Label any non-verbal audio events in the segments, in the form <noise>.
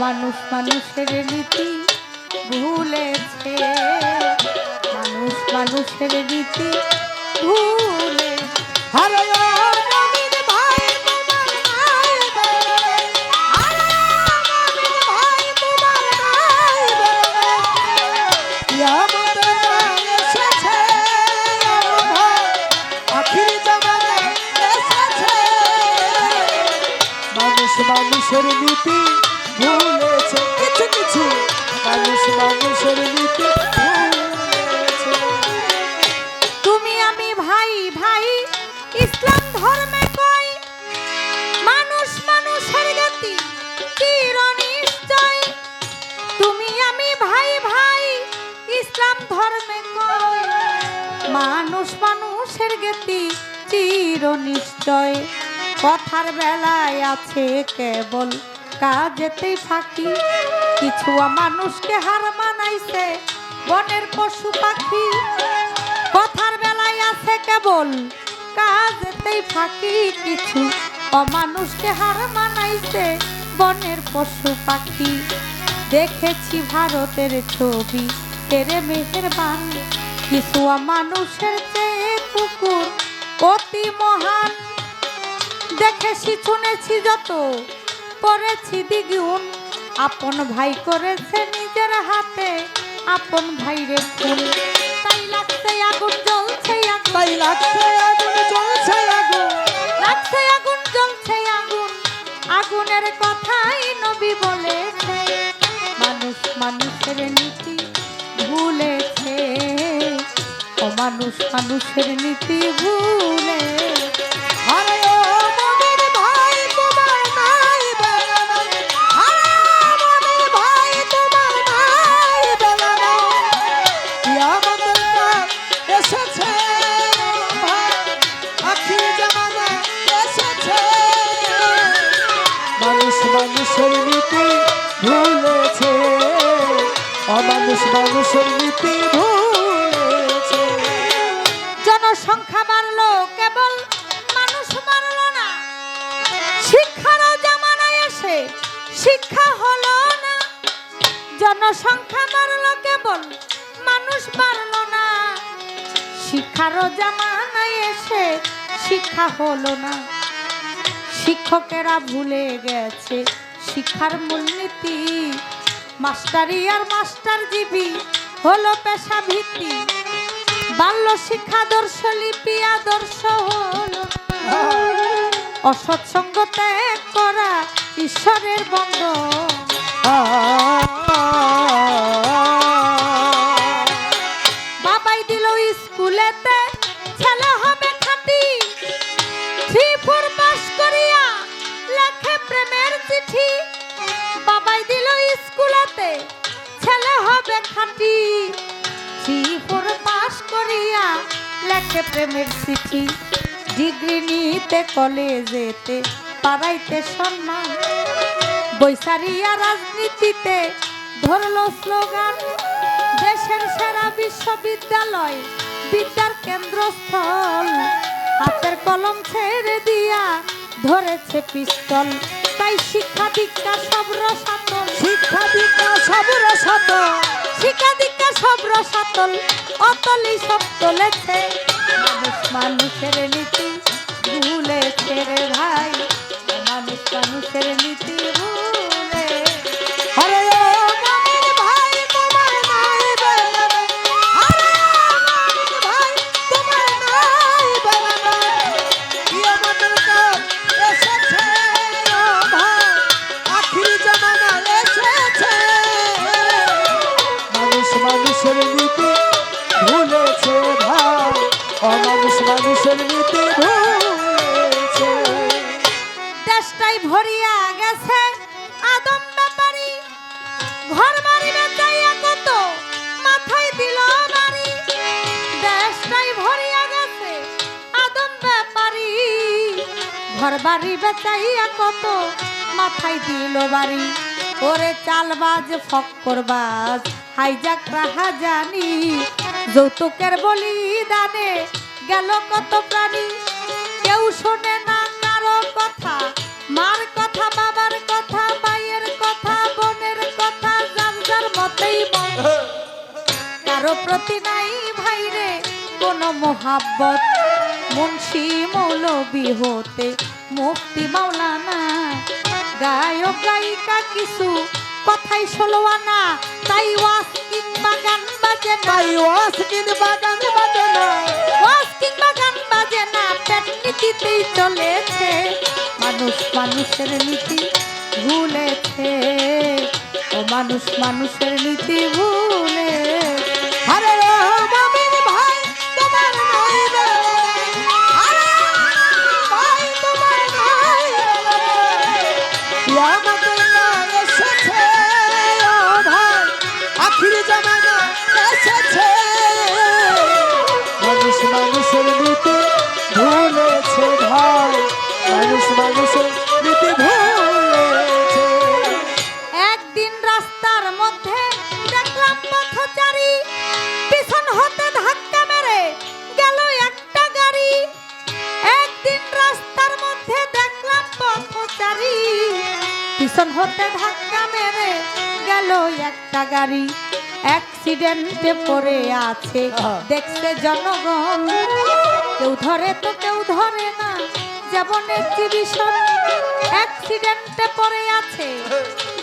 অমানুষ মানুষের রীতি ভুলেছে। মানুষ মানুষের রীতি ভুলে। মানুষ মানুষের নীতি মানুষ তুমি আমি ভাই ভাই, ইসলাম ধর্মে মানুষ মানুষের গতি চির নিশ্চয় তুমি আমি ভাই ভাই, ইসলাম ধর্মে মানুষ মানুষের গতি চির নিশ্চয় কথার বেলায় আছে কেবল, কাজেতেই ফাঁকি। কিছু মানুষকে হার মানাইছে। বনের পশু পাখি, কথার বেলায় আছে কেবল কাজেতেই ফাঁকি কিছু। অমানুষকে হার মানাইছে বনের পশু পাখি। দেখেছি ভারতের ছবি তেরে মেহেরবান। কিছু মানুষের চেয়ে কুকুর অতি মহান। দেখেছি, শুনেছি যত, পড়েছি দ্বিগুণ। আপন ভাই করেছে নিজের হাতে আপন ভাইরে ফুল তাই লাগছে আগুন জ্বলছে আগুন। তাই লাগছে আগুন জ্বলছে আগুন। লাগছে আগুন জ্বলছে আগুন। আগুনের কথাই নবী বলেছে মানুষ মানুষের নীতি ভুলেছে। ও মানুষ মানুষের নীতি ভুলে জনসংখ্যা বাড়লো, কেবল মানুষ মারলো না। শিক্ষারও জামানায় এসে শিক্ষা হলো না। জনসংখ্যা বাড়লো, কেবল মানুষ বাড়লো না। শিক্ষারও জামানায় এসে, শিক্ষা হলো না। শিক্ষকেরা ভুলে গেছে, শিক্ষার মূলনীতি। মাস্টারি আর মাস্টার জীবী হলো পেশা ভিত্তি বাল্য শিক্ষাদর্শ লিপি আদর্শ হলো। অসৎসঙ্গ ত্যাগ করা ঈশ্বরের বন্ধ। বাবাই দিল স্কুলেতে, ছেলে হবে খাটি। থ্রি ফোর পাস করিয়া লেখে প্রেমের চিঠি। বাবাই দিল স্কুলেতে, ছেলে হবে খাটি। থ্রি ফোর করিয়া লেখে প্রেমের চিঠি ডিগ্রি নিতে কলেজেতে পাড়াইতে সম্মান। বৈশারিয়া রাজনীতিতে ধরলো স্লোগান দেশের সেরা বিশ্ববিদ্যালয় বিদ্যার কেন্দ্রস্থল। হাতের কলম ছেড়ে দিয়া ধরেছে পিস্তল। তাই শিক্ষা দীক্ষা সব রসাতল। শিক্ষা দীক্ষা সব রসত শিক্ষা দীক্ষা সব রসাতল। অতলই সব চলেছে মানুষ মানুষের নীতি ভুলেছে রে ভাই মানুষ মানুষের নীতি অমানুষ মানুষের নীতি দেশটাই ভরিয়া গেছে। আদম ব্যাপারী, ঘর বাড়ি বেচাইয়া কত, মাথায় দিল বাড়ি। দেশটাই ভরিয়া গেছে, আদম ব্যাপারী, ঘর বাড়ি বেচাইয়া কত, মাথায় দিল বাড়ি। ওরে চালবাজ ফক্করবাজ হাইজাক রাহা জানি যৌতুকের বলিদানে গেল কত প্রাণী? কেউ শোনে না কারও কথা। মার কথা, বাবার কথা, ভাইয়ের কথা বোন হতেই মন। কারও প্রতি নাই ভাইরে কোনো মোহাব্বত। মুন্সি মৌলবি হতে মুক্তি মাওলানা। গায়ক, গায়িকা কিছু কথাই ষোলোয়ানা তাই ওয়াস কিংবা গান বাজে না তাই ওয়াস কিংবা গান বাজে না ওয়াস কিংবা গান বাজে না পেট নীতিতেই চলেছে। মানুষ মানুষের নীতি ভুলেছে। ও মানুষ মানুষের নীতি ভুলে মানুষের নীতি ভুলেছে ভাই। মানুষ মানুষের নীতি ভুলেছে একদিন রাস্তার মধ্যে দেখলাম পথচারী পিছন হতে মেরে গেল একটা গাড়ি। একদিন রাস্তার মধ্যে দেখলাম পথচারী পিছন হতে মেরে গেল একটা গাড়ি। অ্যাক্সিডেন্টে পড়ে আছে। দেখছে জনগণ। কেউ ধরে তো কেউ ধরে না। যেমন এক্সিবিশন অ্যাক্সিডেন্টে পড়ে আছে।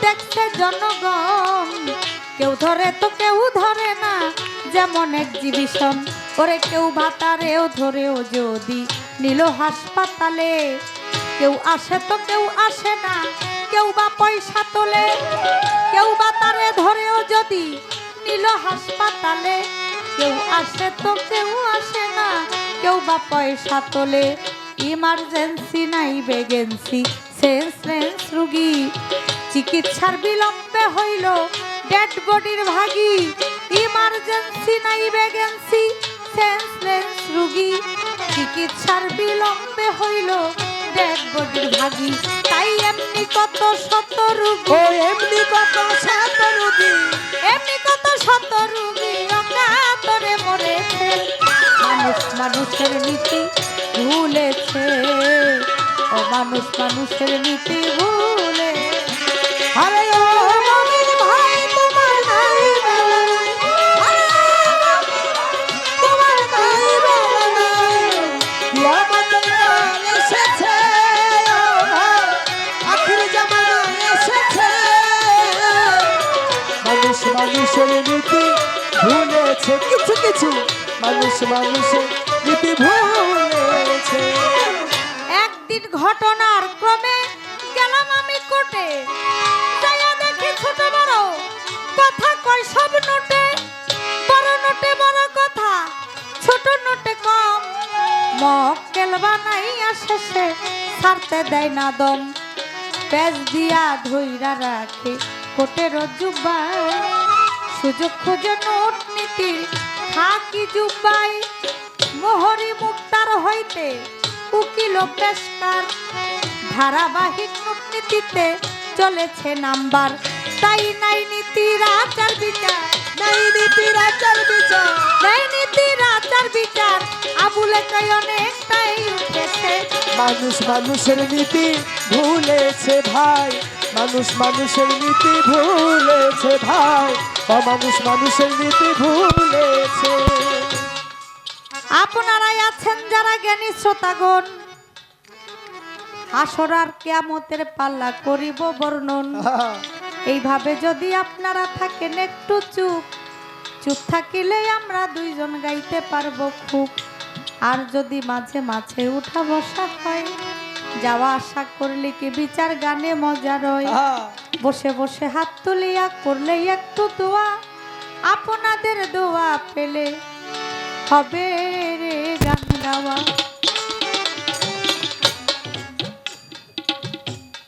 দেখছে জনগণ। কেউ ধরে তো কেউ ধরে না। যেমন এক্সিবিশন ওরে কেউ ভাতারেও ধরেও যদি নিল হাসপাতালে। কেউ আসে তো কেউ আসে না। কেউ বা পয়সা তোলে। কেউ বা তারে ধরেও যদি নিল হাসপাতালে। কেউ আসে তো কেউ আসে না কেউ বা পয়সা তোলে। ইমার্জেন্সি নাই বেগেন্সি সেন্সলেন্স রুগী। চিকিৎসার বিলম্বে হইল ডেড বডির ভাগী। ইমার্জেন্সি নাই বেগেন্সি সেন্সলেন্স রুগী। চিকিৎসার বিলম্বে হইল ডেড বডির ভাগী। তাই এমনি কত শত রুগী। ও এমনি কত সাত রুগী। এমনি মানুষের নীতি ভুলেছে। ও মানুষ মানুষের নীতি ভুলে কিছু কিছু মানুষ ভুলেছে। একদিন ঘটনার ক্রমে গেলাম আমি কোটে যাইয়া দেখি ছোট বড় কথা কয়, সব নোটে, বড় নোটে, বড় কথা। ছোট নোটে কম মক্কেল বানাইয়া শেষে ছাড়তে দেয় না দম। পেজ দিয়া ধইরা রাখে কোটের জুব্বাই সুযোগ খোঁজে নোট নীতির থাকি জুব্বাই, মোহরি মুক্তার হইতে উকিল পেশকার। ধারাবাহিক কূটনীতিতে চলেছে নাম্বার। তাই নাই নীতির আচার বিচার। নাই নীতির আচার বিচার। নাই নীতির আচার বিচার। আবুলে কয় অনেকটাই উঠেছে মানুষ মানুষের নীতি ভুলেছে ভাই। মানুষ মানুষের নীতি ভুলেছে ভাই অমানুষ মানুষের নীতি ভুলেছে। আপনারাই আছেন যারা জ্ঞানী শ্রোতাগণ হাসরার কেয়ামতের পাল্লা করিব বর্ণন। <laughs> এইভাবে যদি আপনারা থাকেন একটু চুপ চুপ থাকিলে আমরা দুইজন গাইতে পারব খুব। আর যদি মাঝে মাঝে উঠা বসা হয় যাওয়া আসা করলে কি বিচার গানে মজা রয়? বসে বসে হাত তুলিয়া করলে একটু দোয়া আপনাদের দোয়া পেলে হবে রে গান গাওয়া।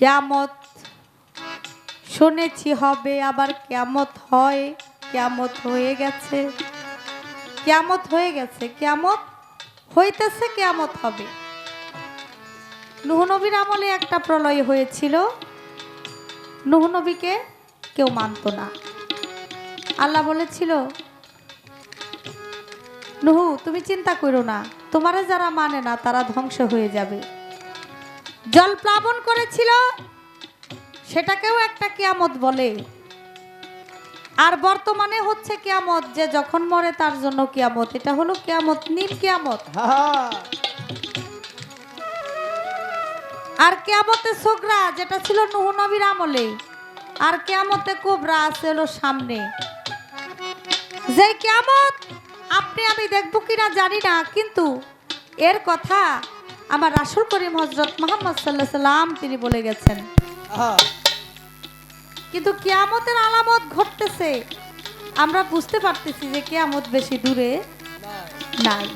কেমত শুনেছি হবে আবার কেমত হয় কেমত হয়ে গেছে। কেমত হয়ে গেছে কেমত হইতেছে কেমত হবে। নুহনবীর আমলে একটা প্রলয় হয়েছিল। নুহনবীকে কেউ মানত না। আল্লাহ বলেছিল, নুহু, তুমি চিন্তা করো না। তোমারে যারা মানে না, তারা ধ্বংস হয়ে যাবে। জল প্লাবন করেছিল, সেটাকেও একটা কেয়ামত বলে। আর বর্তমানে হচ্ছে কেয়ামত, যে যখন মরে তার জন্য কেয়ামত। এটা হলো কেয়ামত নীল কেয়ামত। আর কেয়ামতে সোগরা যেটা ছিল নুহ নবীর আমলে আর কেয়ামতে কোবরা আছে হলো সামনে। যে কেয়ামত আপনি আমি দেখব কিনা জানি না কিন্তু এর কথা আমার রাসুল করিম হজরত মোহাম্মদ সাল্লাহ সাল্লাম তিনি বলে গেছেন। কিন্তু কেয়ামতের আলামত ঘটতেছে। আমরা বুঝতে পারতেছি যে কেয়ামত বেশি দূরে নাই।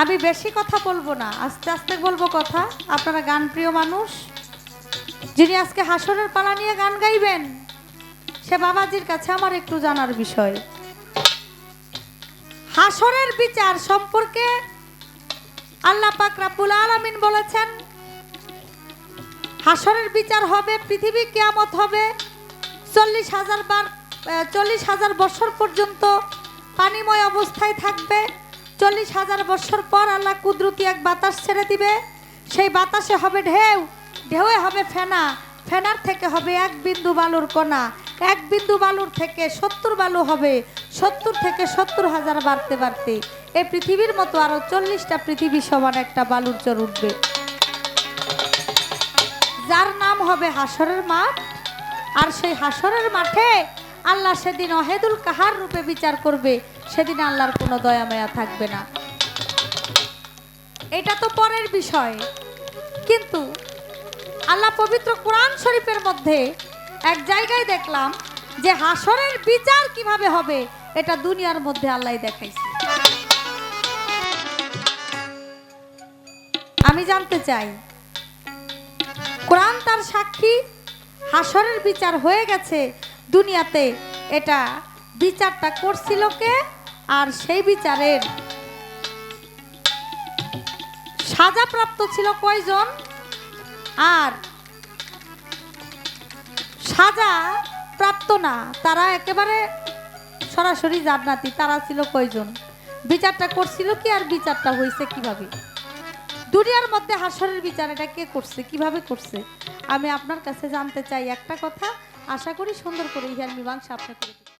আমি বেশি কথা বলব না। আস্তে আস্তে বলব কথা। আপনারা গান প্রিয় মানুষ। যিনি আজকে হাসরের পালা নিয়ে গান গাইবেন, সে বাবাজির কাছে আমার একটু জানার বিষয়। হাসরের বিচার সম্পর্কে আল্লাহ পাক রাব্বুল আলামিন বলেছেন, হাসরের বিচার হবে, পৃথিবী কেয়ামত হবে। চল্লিশ হাজার বার চল্লিশ হাজার বছর পর্যন্ত পানিময় অবস্থায় থাকবে। চল্লিশ হাজার বছর পর আল্লাহ কুদরতি এক বাতাস ছেড়ে দিবে। সেই বাতাসে হবে ঢেউ। ঢেউয়ে হবে ফেনা। ফেনার থেকে হবে এক বিন্দু বালুর কণা। এক বিন্দু বালুর থেকে সত্তর বালু হবে। সত্তর থেকে সত্তর হাজার বাড়তে বাড়তে। এই পৃথিবীর মতো আরও চল্লিশটা পৃথিবী সমান একটা বালুর চর উঠবে। যার নাম হবে হাসরের মাঠ। আর সেই হাসরের মাঠে আল্লাহ সেদিন অহেদুল কাহার রূপে বিচার করবে। সেদিন আল্লাহর কোনো দয়া মায়া থাকবে না। এটা তো পরের বিষয়। কিন্তু আল্লাহ পবিত্র কোরআন শরীফের মধ্যে এক জায়গায় দেখলাম যে হাসরের বিচার কীভাবে হবে, এটা দুনিয়ার মধ্যে আল্লাহ দেখাইছে। আমি জানতে চাই, কোরআন তার সাক্ষী? হাসরের বিচার হয়ে গেছে দুনিয়াতে, এটা বিচারটা করছিল কে? আর সেই বিচারের সাজাপ্রাপ্ত ছিল কয়জন? আর সাজা প্রাপ্ত না, তারা একেবারে সরাসরি জান্নাতি, তারা ছিল কয়জন? বিচারটা করছিল কি আর বিচারটা হয়েছে কীভাবে? দুনিয়ার মধ্যে হাসরের বিচার, এটা কে করছে, কীভাবে করছে? আমি আপনার কাছে জানতে চাই একটা কথা, আশা করি সুন্দর করে ইহার মীমাংসা আপনি করে দিবেন।